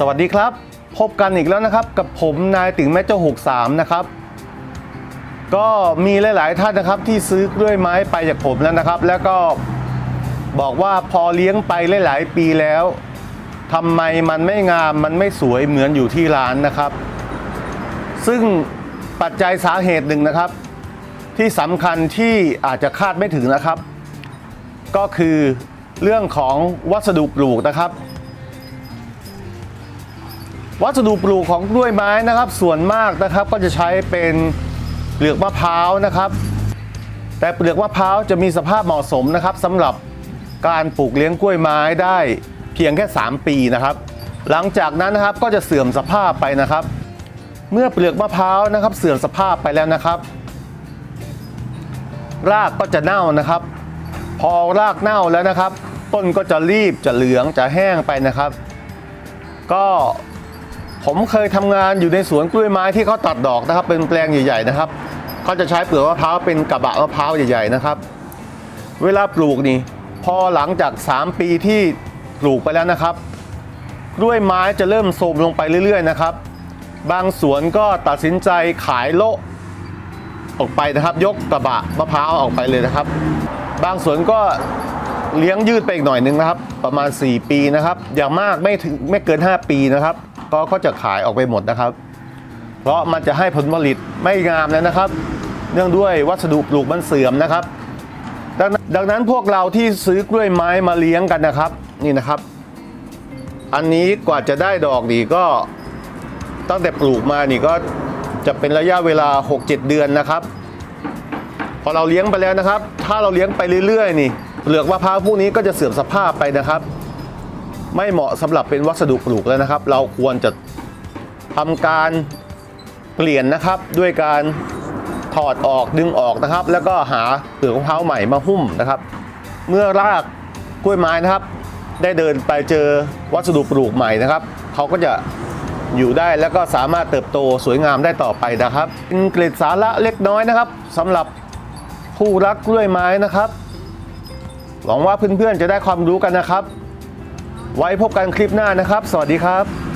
สวัสดีครับ พบกันอีกแล้วนะครับ กับผมนายติ๋งแม่เจ้า63 นะครับ ก็มีหลายๆท่านนะครับที่ซื้อกล้วยไม้ไปจากผมแล้วนะครับ แล้วก็บอกว่าพอเลี้ยงไปหลายๆปีแล้วทำไมมันไม่งามมันไม่สวยเหมือนอยู่ที่ร้านนะครับ ซึ่งปัจจัยสาเหตุหนึ่งนะครับ ที่สำคัญที่อาจจะคาดไม่ถึงนะครับ ก็คือเรื่องของวัสดุปลูกนะครับ วัสดุปลูกของกล้วยไม้นะครับ ส่วนมากนะครับก็จะใช้เป็นเปลือกมะพร้าวนะครับ แต่เปลือกมะพร้าวจะมีสภาพเหมาะสมนะครับสำหรับการปลูกเลี้ยงกล้วยไม้ได้เพียงแค่ 3 ปีนะครับ หลังจากนั้นนะครับก็จะเสื่อมสภาพไปนะครับ เมื่อเปลือกมะพร้าวนะครับ เสื่อมสภาพไปแล้วนะครับ รากก็จะเน่านะครับ พอรากเน่าแล้วนะครับ ต้นก็จะรีบจะเหลืองจะแห้งไปนะครับ ก็ ผมเคยทำงานอยู่ในสวนกล้วยไม้ที่เขาตัดดอกนะครับ เป็นแปลงใหญ่ๆนะครับเขาจะใช้เปลือกมะพร้าวเป็นกระบะมะพร้าวใหญ่ๆนะครับ เวลาปลูกนี่พอหลังจาก 3 ปีที่ปลูกไปแล้วนะครับ กล้วยไม้จะเริ่มโทรมลงไปเรื่อยๆนะครับ บางสวนก็ตัดสินใจขายโละออกไปนะครับ ยกกระบะมะพร้าวออกไปเลยนะครับ บางสวนก็เลี้ยงยืดไปอีกหน่อยนึงนะครับ ประมาณ 4 ปีนะครับ อย่างมากไม่ถึงไม่เกิน 5 ปีนะครับ ก็ก็จะขายออกไปหมดนะครับ เพราะมันจะให้ผลผลิตไม่งามแล้วนะครับ เนื่องด้วยวัสดุปลูกมันเสื่อมนะครับดังนั้นดังนั้นพวกเราที่ซื้อกล้วยไม้มาเลี้ยงกันนะครับ นี่นะครับ อันนี้กว่าจะได้ดอกดีก็ตั้งแต่ปลูกมานี่ก็จะเป็นระยะเวลา 6-7 เดือนนะครับ พอเราเลี้ยงไปแล้วนะครับ ถ้าเราเลี้ยงไปเรื่อยๆ นี่เปลือกมะพร้าวพวกนี้ก็จะเสื่อมสภาพไปนะครับ ไม่เหมาะสำหรับเป็นวัสดุปลูกแล้วนะครับ เราควรจะทำการเปลี่ยนนะครับด้วยการถอดออกดึงออกนะครับ แล้วก็หาเปลือกมะพร้าวใหม่มาหุ้มนะครับ เมื่อรากกล้วยไม้นะครับ ได้เดินไปเจอวัสดุปลูกใหม่นะครับเขาก็จะอยู่ได้แล้วก็สามารถเติบโตสวยงามได้ต่อไปนะครับเป็นเกร็ดสาระเล็กน้อยนะครับสำหรับผู้รักกล้วยไม้นะครับ หวังว่าเพื่อนๆจะได้ความรู้กันนะครับ ไว้พบกันคลิปหน้านะครับ สวัสดีครับ